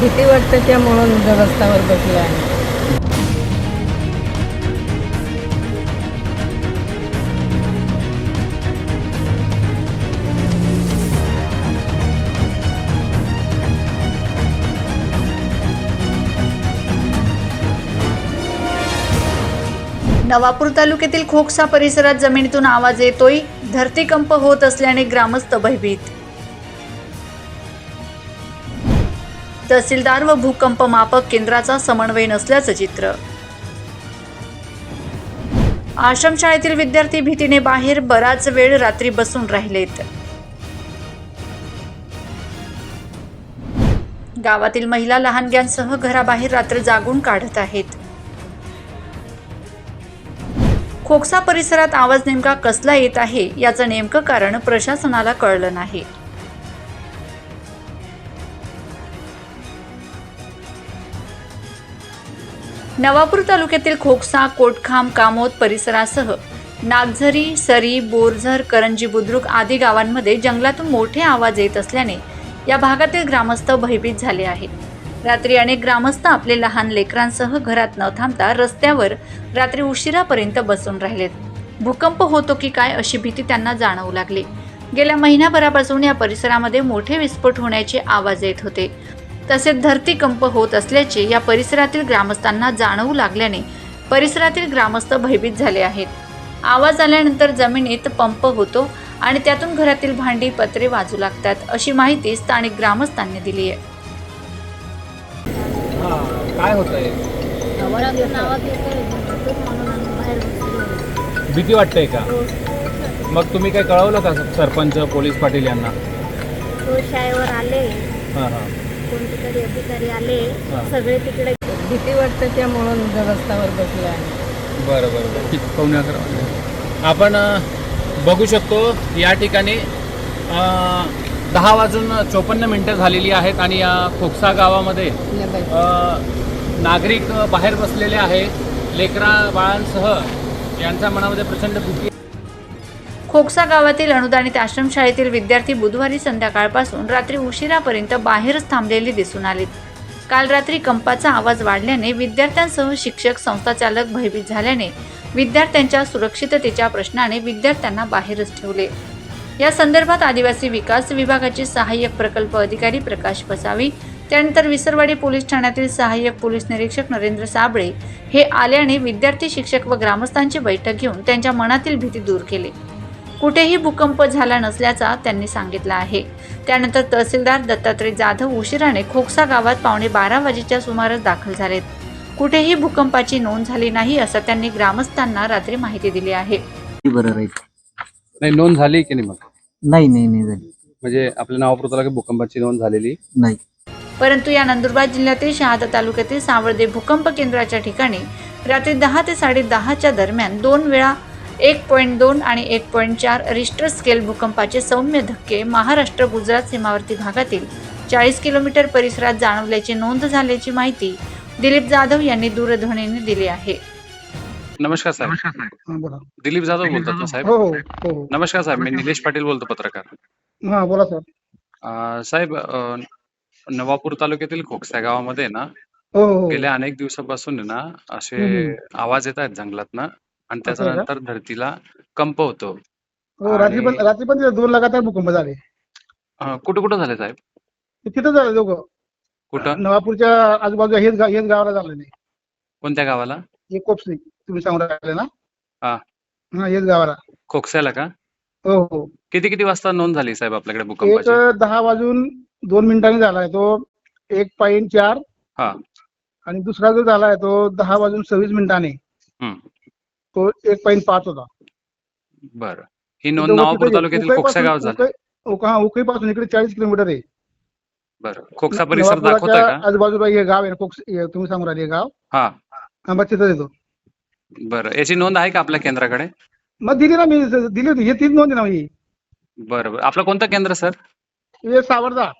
भीती वाटते त्या म्हणून रस्त्यावर बसले आहे नवापूर तालुक्यातील खोकसा परिसरात जमिनीतून आवाज येतोय. धरतीकंप होत असल्याने ग्रामस्थ भयभीत. तहसीलदार व भूकंप मापक केंद्राचा समन्वय नसल्याचं चित्र. आश्रमशाळेतील विद्यार्थी भीतीने बाहेर बराच वेळ रात्री बसून राहिलेत. गावातील महिला लहानग्यांसह घराबाहेर रात्र जागून काढत आहेत. खोकसा परिसरात आवाज नेमका कसला येत आहे याचं नेमकं कारण प्रशासनाला कळलं नाही. नवापूर तालुक्यातील खोकसा कोटखांब कामोद परिसरासह नागझरी सरी बोरझर करंजी बुद्रुक आदी गावांमध्ये जंगलातून मोठे आवाज येत असल्याने या भागातील ग्रामस्थ भयभीत झाले आहेत. रात्री अनेक ग्रामस्थ आपले लहान लेकरांसह घरात न थांबता रस्त्यावर रात्री उशिरापर्यंत बसून राहिलेत. भूकंप होतो की काय अशी भीती त्यांना जाणवू लागली. गेल्या महिन्याभरापासून या परिसरामध्ये मोठे विस्फोट होण्याचे आवाज येत होते. तसेच धरतीकंप होत असल्याचे या परिसरातील ग्रामस्थांना जाणवू लागल्याने परिसरातील ग्रामस्थ भयभीत झाले आहेत. आवाज आल्यानंतर जमिनीत पंप होतो आणि त्यातून घरातील भांडी पत्रे वाजू लागतात अशी माहिती स्थानिक ग्रामस्थांनी दिली आहे. हा काय होत आहे भीती वाटते का? मग तुम्ही काय कळवलं का सरपंच पोलीस पाटील यांना? हां हां. कोणते तरी अधिकारी आले. सगळे तिकडे भीती वाटते त्या म्हणून रस्त्यावर बसलो आहे बरं बरं बरं. अकरा आपण अ, बघू शकतो या ठिकाणी अ, दहा वाजून चोपन्न मिनटं झालेली आहेत आणि या खोकसा गावामध्ये अ, नागरिक बाहेर बसलेले आहेत. लेकरा बाळांसह यांच्या मनामध्ये प्रचंड भीती खोकसा गावातील अनुदानित आश्रमशाळेतील विद्यार्थी बुधवारी संध्याकाळपासून रात्री उशिरापर्यंत बाहेरच थांबलेली दिसून आलेत काल रात्री कंपाचा आवाज वाढल्याने विद्यार्थ्यांसह शिक्षक संस्थाचालक भयभीत झाल्याने विद्यार्थ्यांच्या सुरक्षिततेच्या प्रश्नाने विद्यार्थ्यांना बाहेरच ठेवले. या संदर्भात आदिवासी विकास विभागाचे सहाय्यक प्रकल्प अधिकारी प्रकाश पसावी त्यानंतर विसरवाडी पोलीस ठाण्यातील सहाय्यक पोलीस निरीक्षक नरेंद्र साबळे हे आल्याने विद्यार्थी शिक्षक व ग्रामस्थांची बैठक घेऊन त्यांच्या मनातील भीती दूर केली. कुठेही भूकंप झाला नसल्याचा त्यांनी सांगितलं आहे. त्यानंतर तहसीलदार दत्तात्रय जाधव उशिराने खोकसा गावात पावणे बारा वाजेच्या सुमारास दाखल झालेत. कुठेही भूकंपाची नोंद झाली नाही असं त्यांनी ग्रामस्थांना रात्री माहिती दिली आहे. ती बरं राहील? नाही नोंद झाली की नाही मग? नाही नाही नाही झाली. म्हणजे आपल्या नावापुरताला भूकंपाची नोंद झालेली? नाही. परंतु या नंदुरबार जिल्ह्यातील शहादा तालुक्यातील सावर्दे भूकंप केंद्राच्या ठिकाणी रात्री दहा ते साडे दहाच्या दरम्यान दोन वेळा एक पॉईंट दोन आणि एक पॉईंट चार रिस्टर स्केल भूकंपाचे सौम्य धक्के महाराष्ट्र गुजरात सीमावर्ती भागातील चाळीस किलोमीटर परिसरात जाणवल्याची नोंद झाल्याची माहिती दिलीप जाधव यांनी दूरध्वनीने दिली आहे. नमस्कार साहेब. हा बोला. दिलीप जाधव बोलतात ना साहेब? हो हो हो. नमस्कार साहेब मी निलेश पाटील बोलतो पत्रकार. हा बोला सर. अं, साहेब अं, नवापूर तालुक्यातील खोकसा गावामध्ये ना हो हो हो. गेल्या अनेक दिवसापासून आहे ना असे हम्म. आवाज येत आहेत जंगलातनं. आणि आहे? त्याच्यानंतर धरतीला कंप होतो. हो रात्री पण रात्री पण तिथे दोन लगातार भूकंप झाले. कुठं कुठं झाले साहेब? तिथं झाले दोघं. कुठं? नवापूरच्या आजूबाजूला हेच हेच गावाला झालं नाही. कोणत्या गावाला? एक कोपसी तुम्ही सांगून राहिले ना? हा. हा हेच गावाला. खोकसायला का? हो हो. किती किती वाजता नोंद झाली साहेब आपल्याकडे एक भूकंपाची दहा वाजून दोन मिनिटांनी झालाय तो. एक पॉईंट चार हा. आणि दुसरा जो झालाय तो दहा वाजून सव्वीस मिनिटांनी. हम्म. तो एक पॉईंट पाच होता. बरं. ही नोंद नवापूर तालुक्यातील खोकसा गाव झाली. हा उकई पासून इकडे चाळीस किलोमीटर आहे. बरं. खोकसा परिसर दाखवतोय का? आजूबाजूला हे गाव आहे ना हे तुम्ही सांगून राहिले हे गाव? हा. हा तिथं येतो. बरं. याची नोंद आहे का आपल्या केंद्राकडे? मग दिली ना मी दिली होती. हे तीच नोंद आहे ना ही. बरं बरं. आपलं कोणतं केंद्र सर? हे सावरदा.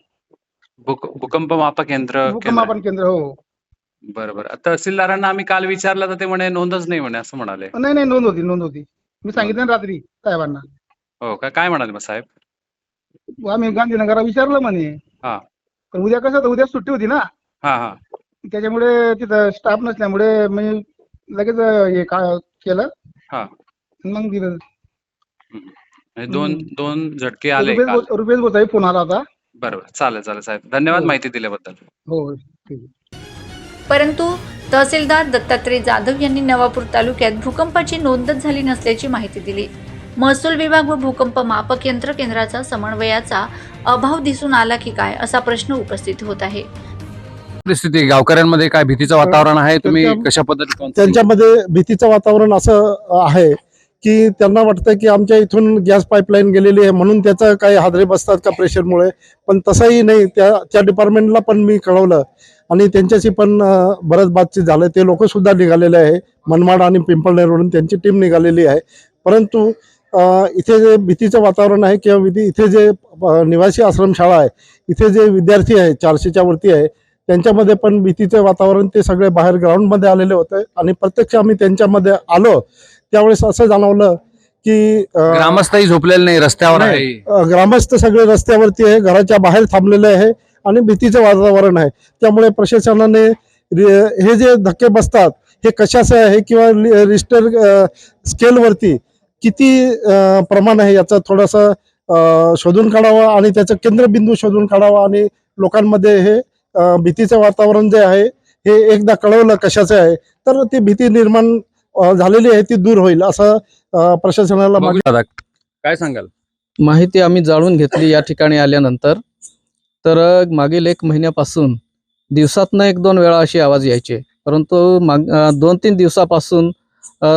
भूक भूकंप मापक केंद्र केंद्र भूकंपापन केंद्र हो. बरं बरं. तहसीलदारांना आम्ही काल विचारलं तर ते म्हणे नोंदच नाही म्हणे असं म्हणाले. नाही नाही नोंद होती नोंद होती. मी सांगितलं ना रात्री साहेबांना. हो का? काय म्हणाले मग साहेब? आम्ही गांधीनगरला विचारलं म्हणे. हा. पण उद्या कसं होतं, उद्या सुट्टी होती ना. हा हा. त्याच्यामुळे तिथं स्टाफ नसल्यामुळे मी लगेच अं, हे का केलं. हा. मग दिलं म्हणजे दोन. दोन झटके आले रुपेश काल. फोन आला होता. बरोबर चालेल चालेल साहेब. धन्यवाद हो. माहिती दिल्याबद्दल. हो ठीक आहे. परंतु तहसीलदार दत्तात्रय जाधव यांनी नवापूर तालुक्यात भूकंपाची नोंदच झाली नसल्याची माहिती दिली. महसूल विभाग व भूकंप मापक यंत्र केंद्राचा समन्वयाचा अभाव दिसून आला की काय असा प्रश्न उपस्थित होत आहे. परिस्थिती गावकऱ्यांमध्ये काय भीतीचं वातावरण आहे? तुम्ही कशा पद्धतीने त्यांच्यामध्ये भीतीचं वातावरण असं आहे की त्यांना वाटतं की आमच्या इथून गॅस पाईपलाईन गेलेली आहे म्हणून त्याचं काही हादरे बसतात का प्रेशरमुळे. पण तसंही नाही. त्या त्या डिपार्टमेंटला पण मी कळवलं आणि त्यांच्याशी पण बरंच बातचीत झालं ते लोक सुद्धा निघालेले आहे. मनमाड आणि पिंपळनेरवरून त्यांची टीम निघालेली आहे. परंतु इथे जे भीतीचं वातावरण आहे किंवा विधी इथे जे निवासी आश्रमशाळा आहे इथे जे विद्यार्थी आहे चारशेच्या वरती आहे त्यांच्यामध्ये पण भीतीचं वातावरण ते सगळे बाहेर ग्राउंडमध्ये आलेले होते. आणि प्रत्यक्ष आम्ही त्यांच्यामध्ये आलो. त्यावेळेस असं जाणवलं की ग्रामस्थही झोपलेले नाही रस्त्यावर ग्रामस्थ सगळे रस्त्यावरती आहे घराच्या बाहेर थांबलेले आहे. आणि भीतीचं वातावरण आहे. त्यामुळे प्रशासनाने हे जे धक्के बसतात हे कशाचे आहे किंवा रिस्टर स्केलवरती किती प्रमाण आहे याचा थोडासा शोधून काढावा आणि त्याचं केंद्रबिंदू शोधून काढावा आणि लोकांमध्ये हे भीतीचं वातावरण जे आहे हे एकदा कळवलं कशाचं आहे तर ती भीती निर्माण झालेली आहे ती दूर होईल असं प्रशासनाला काय सांगाल? माहिती आम्ही जाणून घेतली या ठिकाणी आल्यानंतर. तर मागील एक महिन्यापासून दिवसातनं एक दोन वेळा अशी आवाज यायचे. परंतु माग दोन तीन दिवसापासून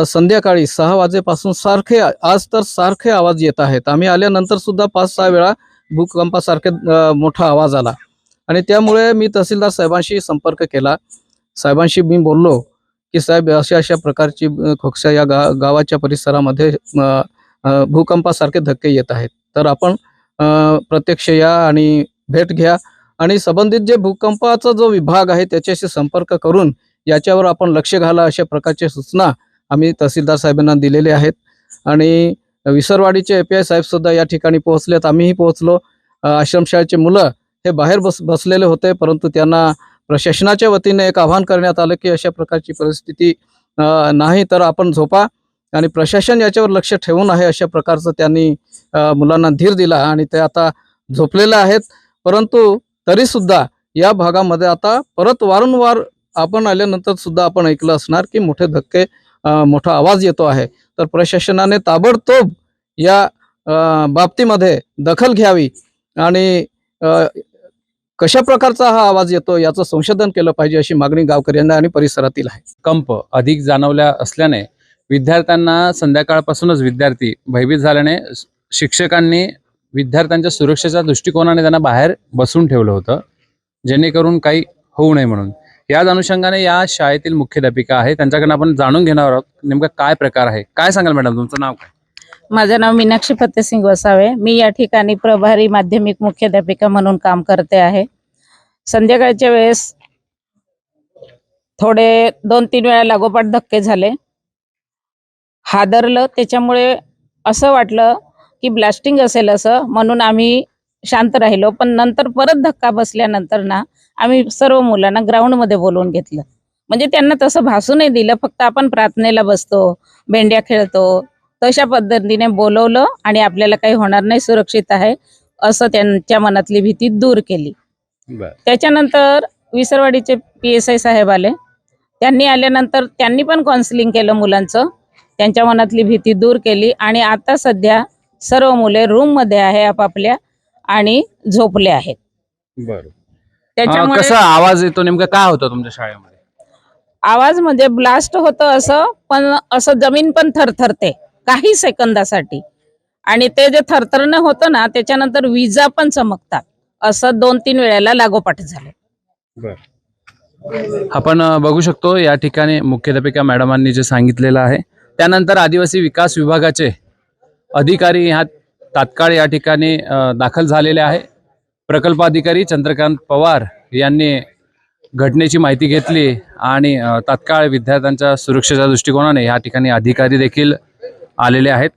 संध्याकाळी सहा वाजेपासून सारखे आज तर सारखे आवाज येत आहेत. आम्ही आल्यानंतर सुद्धा पाच सहा वेळा भूकंपासारखे मोठा आवाज आला. आणि त्यामुळे मी तहसीलदार साहेबांशी संपर्क केला. साहेबांशी मी बोललो की साहेब अशा अशा प्रकारची अ, खोकसा या गा गावाच्या परिसरामध्ये भूकंपासारखे धक्के येत आहेत. तर आपण प्रत्यक्ष या आणि भेट घ्या. आणि संबंधित जे भूकंपाचा जो विभाग आहे त्याच्याशी संपर्क करून याच्यावर आपण लक्ष घाला अशा प्रकारच्या सूचना आम्ही तहसीलदार साहेबांना दिलेले आहेत. आणि विसरवाडीचे ए पी आय साहेब सुद्धा या ठिकाणी पोहोचलेत. आम्हीही पोहोचलो. आश्रमशाळेचे मुलं हे बाहेर बस बसलेले होते परंतु त्यांना प्रशासनाच्या वतीने एक आवाहन करण्यात आलं की अशा प्रकारची परिस्थिती नाही तर आपण झोपा. आणि प्रशासन याच्यावर लक्ष ठेवून आहे अशा प्रकारचं त्यांनी मुलांना धीर दिला आणि ते आता झोपलेले आहेत. परंतु तरीसुद्धा या भागामध्ये आता परत वारंवार आपण आल्यानंतर सुद्धा आपण ऐकलं असणार की मोठे धक्के मोठा आवाज येतो आहे. तर प्रशासनाने ताबडतोब या बाबतीमध्ये दखल घ्यावी आणि कशा प्रकारचा हा आवाज येतो याचं संशोधन केलं पाहिजे अशी मागणी गावकऱ्यांना आणि परिसरातील आहे. कंप अधिक जाणवल्या असल्याने विद्यार्थ्यांना संध्याकाळपासूनच विद्यार्थी भयभीत झाल्याने शिक्षकांनी विद्यार्थ्यांच्या सुरक्षेच्या दृष्टिकोनाने त्यांना बाहेर बसून ठेवलं होतं जेणेकरून काही होऊ नये म्हणून. याच अनुषंगाने या शाळेतील मुख्याध्यापिका आहे त्यांच्याकडनं आपण जाणून घेणार आहोत नेमका काय प्रकार आहे. काय सांगाल मॅडम तुमचं नाव काय? माझं नाव मीनाक्षी फतेसिंग वसावे. मी या ठिकाणी प्रभारी माध्यमिक मुख्याध्यापिका म्हणून काम करते आहे. संध्याकाळच्या वेळेस थोडे दोन तीन वेळा लागोपाठ धक्के झाले. हादरलं त्याच्यामुळे असं वाटलं की ब्लास्टिंग असेल असं म्हणून आम्ही शांत राहिलो. पण नंतर परत धक्का बसल्यानंतर ना आम्ही सर्व मुलांना ग्राउंडमध्ये बोलवून घेतलं. म्हणजे त्यांना तसं भासू नाही दिलं फक्त आपण प्रार्थनेला बसतो भेंड्या खेळतो तशा पद्धतीने बोलवलं आणि आपल्याला काही होणार नाही सुरक्षित आहे असं त्यांच्या मनातली भीती दूर केली. त्याच्यानंतर विसरवाडीचे पी एस आय साहेब आले. त्यांनी आल्यानंतर त्यांनी पण काउन्सिलिंग केलं मुलांचं. त्यांच्या मनातली भीती दूर केली आणि आता सध्या सर्व मुले रूममध्ये आहे आपापल्या आणि झोपले आहेत. बरं. त्याच्यामुळे कसा आवाज येतो नेमका? काय होतं तुमच्या शाळेमध्ये? आवाज म्हणजे ब्लास्ट होतं असं पण असं जमीन पण थरथरते काही सेकंदासाठी. आणि ते जे थरथरणं होतं ना त्याच्यानंतर विजा पण चमकतात. असं दोन तीन वेळेला लागोपाठ झालं. आपण अ, बघू शकतो या ठिकाणी मुख्याध्यापिका मॅडमांनी जे सांगितलेलं आहे. त्यानंतर आदिवासी विकास विभागाचे अधिकारी ह्या तात्काळ या ठिकाणी दाखल झालेले आहे. प्रकल्प अधिकारी चंद्रकांत पवार यांनी घटनेची माहिती घेतली आणि तत्काळ तात्काळ विद्यार्थ्यांच्या सुरक्षेच्या दृष्टिकोनाने या ठिकाणी अधिकारी देखील आलेले आहेत.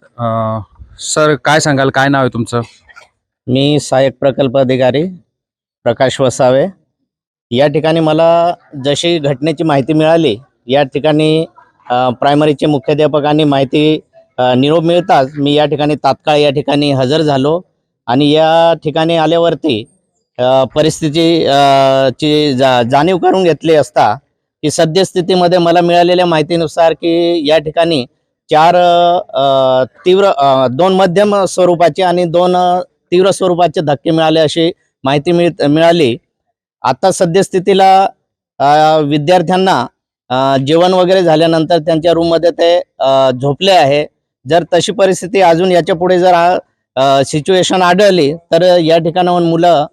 सर काय सांगाल? काय नाव आहे तुमचं? मी सहाय्यक प्रकल्प अधिकारी प्रकाश वसावे. या ठिकाणी मला जशी घटनेची माहिती मिळाली या ठिकाणी प्रायमरीचे मुख्याध्यापकांनी माहिती निरोप मिळताच मी या ठिकाणी तात्काळ या ठिकाणी हजर झालो आणि या ठिकाणी आल्यावरती परिस्थिती ची जा जाणीव करून घेतली असता की सद्यस्थितीमध्ये मला मिळालेल्या माहितीनुसार की या ठिकाणी चार तीव्र दोन मध्यम स्वरूपाचे आणि दोन तीव्र स्वरूपाचे धक्के मिळाले अशी माहिती मिळ मिळाली. आता सद्यस्थितीला विद्यार्थ्यांना जेवण वगैरे झाल्यानंतर त्यांच्या रूममध्ये ते झोपले आहे. जर तशी परिस्थिती अजून याच्यापुढे जर सिच्युएशन आढळली तर या ठिकाणाहून मुलं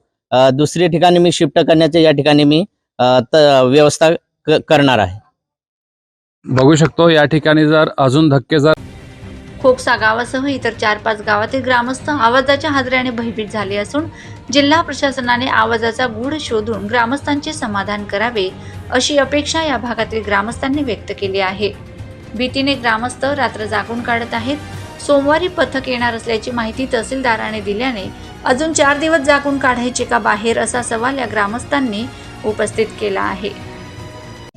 दुसरी ठिकाणी मी शिफ्ट करण्याच्या या ठिकाणी मी व्यवस्था करणार आहे. बघू शकतो या ठिकाणी जर अजून धक्के जर खोकसा गावासह इतर चार पाच गावातील ग्रामस्थ आवाजाच्या हादऱ्याने भयभीत झाले असून जिल्हा प्रशासनाने आवाजाचा गूढ शोधून ग्रामस्थांचे समाधान करावे अशी अपेक्षा या भागातील ग्रामस्थांनी व्यक्त केली आहे. भीतीने ग्रामस्थ रात्र जागून काढत आहेत. सोमवारी पथक येणार असल्याची माहिती तहसीलदाराने दिल्याने अजून चार दिवस जागून काढायचे का बाहेर असा सवाल या ग्रामस्थांनी उपस्थित केला आहे.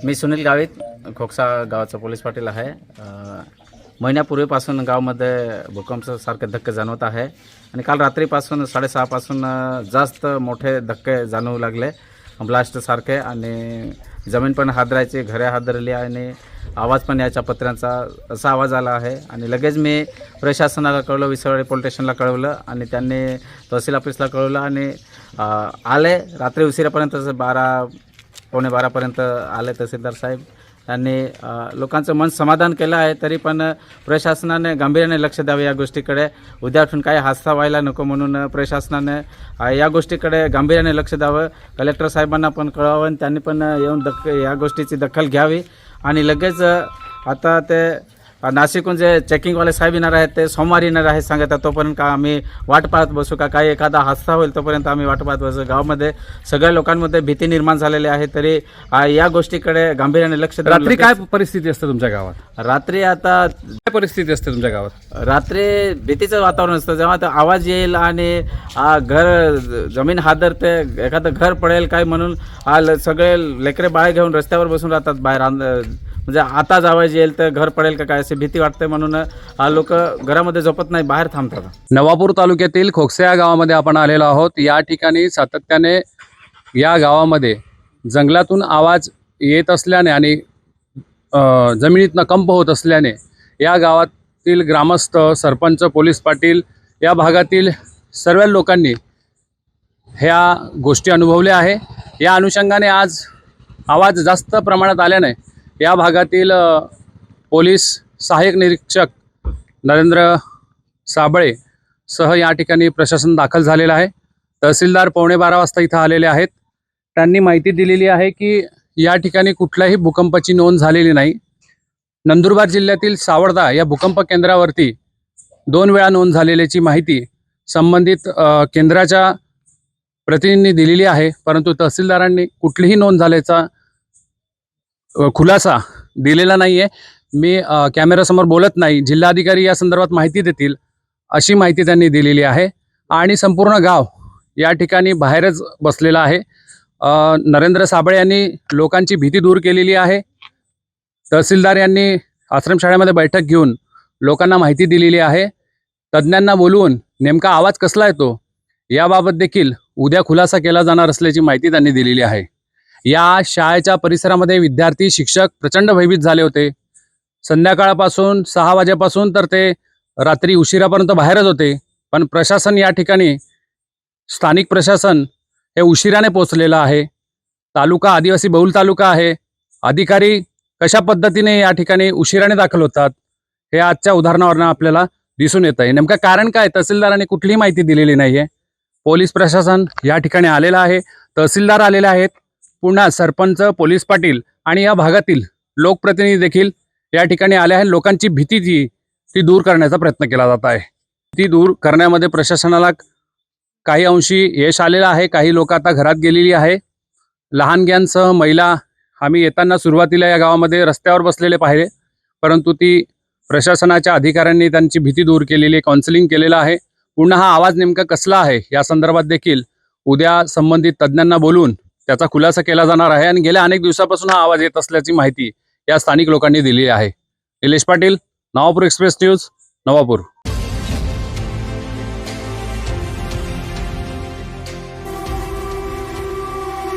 मी सुनील गावित खोकसा गावाचा पोलीस पाटील आहे. महिन्यापूर्वीपासून गावामध्ये भूकंपासारखे धक्के जाणवत आहे आणि काल रात्रीपासून साडेसहापासून जास्त मोठे धक्के जाणवू लागले. ब्लास्टसारखे आणि जमीन पण हादरायची घरे हादरली आणि आवाज पण याच्या पत्र्यांचा असा आवाज आला आहे. आणि लगेच मी प्रशासनाला कळवलं विसरवाडी पोलीस स्टेशनला कळवलं आणि त्यांनी तहसील ऑफिसला कळवलं आणि आले. रात्री उशिरापर्यंत बारा पावणे बारापर्यंत आले तहसीलदार साहेब. त्यांनी लोकांचं मन समाधान केलं आहे तरी पण प्रशासनाने गांभीर्याने लक्ष द्यावे या गोष्टीकडे. उद्यापासून काही हादसा व्हायला नको म्हणून प्रशासनाने या गोष्टीकडे गांभीर्याने लक्ष द्यावं. कलेक्टर साहेबांना पण कळवावं आणि त्यांनी पण येऊन दख या गोष्टीची दखल घ्यावी. आणि लगेच आता ते नाशिकहून जे चेकिंगवाले साहेब येणार आहेत ते सोमवारी येणार आहेत सांगत आहेत तोपर्यंत का आम्ही वाट पाहत बसू का? काही एखादा हादसा होईल तोपर्यंत आम्ही वाट पाहत बसू. गावामध्ये सगळ्या लोकांमध्ये भीती निर्माण झालेली आहे तरी या गोष्टीकडे गांभीर्याने लक्ष. रात्री काय परिस्थिती असते तुमच्या गावात? रात्री आता काय परिस्थिती असते तुमच्या गावात? रात्री भीतीचं वातावरण असतं. जेव्हा तो आवाज येईल आणि घर जमीन हादरते एखादं घर पडेल काय म्हणून सगळे लेकरे बाळे घेऊन रस्त्यावर बसून राहतात बाहेर म्हणजे आताच आवाज येईल तर घर पडेल का काय अशी भीती वाटते म्हणून लोक घरामध्ये झोपत नाही बाहेर थांबतात. नवापूर तालुक्यातील खोकसे या गावामध्ये आपण आलेलो आहोत. या ठिकाणी सातत्याने या गावामध्ये जंगलातून आवाज येत असल्याने आणि जमिनीतनं कंप होत असल्याने या गावातील ग्रामस्थ सरपंच पोलीस पाटील या भागातील सर्व लोकांनी ह्या गोष्टी अनुभवल्या आहे. या अनुषंगाने आज आवाज जास्त प्रमाणात आल्याने या भागातील पोलीस सहाय्यक निरीक्षक नरेंद्र साबळे सह या ठिकाणी प्रशासन दाखल झालेलं आहे. तहसीलदार पावणे बारा वाजता इथं आलेले आहेत. त्यांनी माहिती दिलेली आहे की या ठिकाणी कुठल्याही भूकंपाची नोंद झालेली नाही. नंदुरबार जिल्ह्यातील सावळदा या भूकंप केंद्रावरती दोन वेळा नोंद झालेल्याची माहिती संबंधित केंद्राच्या प्रतिनिधींनी दिलेली आहे. परंतु तहसीलदारांनी कुठलीही नोंद झाल्याचा खुलासा दिलेला नाही आहे मी कॅमेरासमोर बोलत नाही. जिल्हाधिकारी या संदर्भात माहिती देतील अशी माहिती त्यांनी दिलेली आहे. आणि संपूर्ण गाव या ठिकाणी बाहेरच बसलेलं आहे. नरेंद्र साबळे यांनी लोकांची भीती दूर केलेली आहे. तहसीलदार यांनी आश्रमशाळेमध्ये बैठक घेऊन लोकांना माहिती दिलेली आहे. तज्ज्ञांना बोलवून नेमका आवाज कसला येतो याबाबत देखील उद्या खुलासा केला जाणार असल्याची माहिती त्यांनी दिलेली आहे. या शाळेच्या परिसरामध्ये विद्यार्थी शिक्षक प्रचंड भयभीत झाले होते. संध्याकाळपासून सहा वाजेपासून तर ते रात्री उशिरापर्यंत बाहेरच होते. पण प्रशासन या ठिकाणी स्थानिक प्रशासन हे उशिराने पोचलेलं आहे. तालुका आदिवासी बहुल तालुका आहे. अधिकारी कशा पद्धतीने या ठिकाणी उशिराने दाखल होतात हे आजच्या उदाहरणावरनं आपल्याला दिसून येत आहे. नेमकं कारण काय? तहसीलदारांनी कुठलीही माहिती दिलेली नाही आहे पोलीस प्रशासन या ठिकाणी आलेलं आहे. तहसीलदार आलेले आहेत. पुन्हा सरपंच पोलीस पाटील आणि या भागातील लोकप्रतिनिधी देखील या ठिकाणी आले आहेत. लोकांची भीती जी ती दूर करण्याचा प्रयत्न केला जात आहे. ती दूर करण्यामध्ये प्रशासनाला काही अंशी यश आलेलं आहे. काही लोक आता घरात गेलेली आहे. लहानग्यांसह महिला आम्ही येताना सुरुवातीला या गावामध्ये रस्त्यावर बसलेले पाहिले. परंतु ती प्रशासनाच्या अधिकाऱ्यांनी त्यांची भीती दूर केलेली आहे काउन्सिलिंग केलेलं आहे. पुन्हा हा आवाज नेमका कसला आहे? या संदर्भात देखील उद्या संबंधित तज्ज्ञांना बोलून त्याचा खुलासा केला जाणार आहे आणि गेल्या अनेक दिवसापासून हा आवाज येत असल्याची माहिती या स्थानिक लोकांनी दिली आहे. Nilesh Patil Navapur express news Navapur.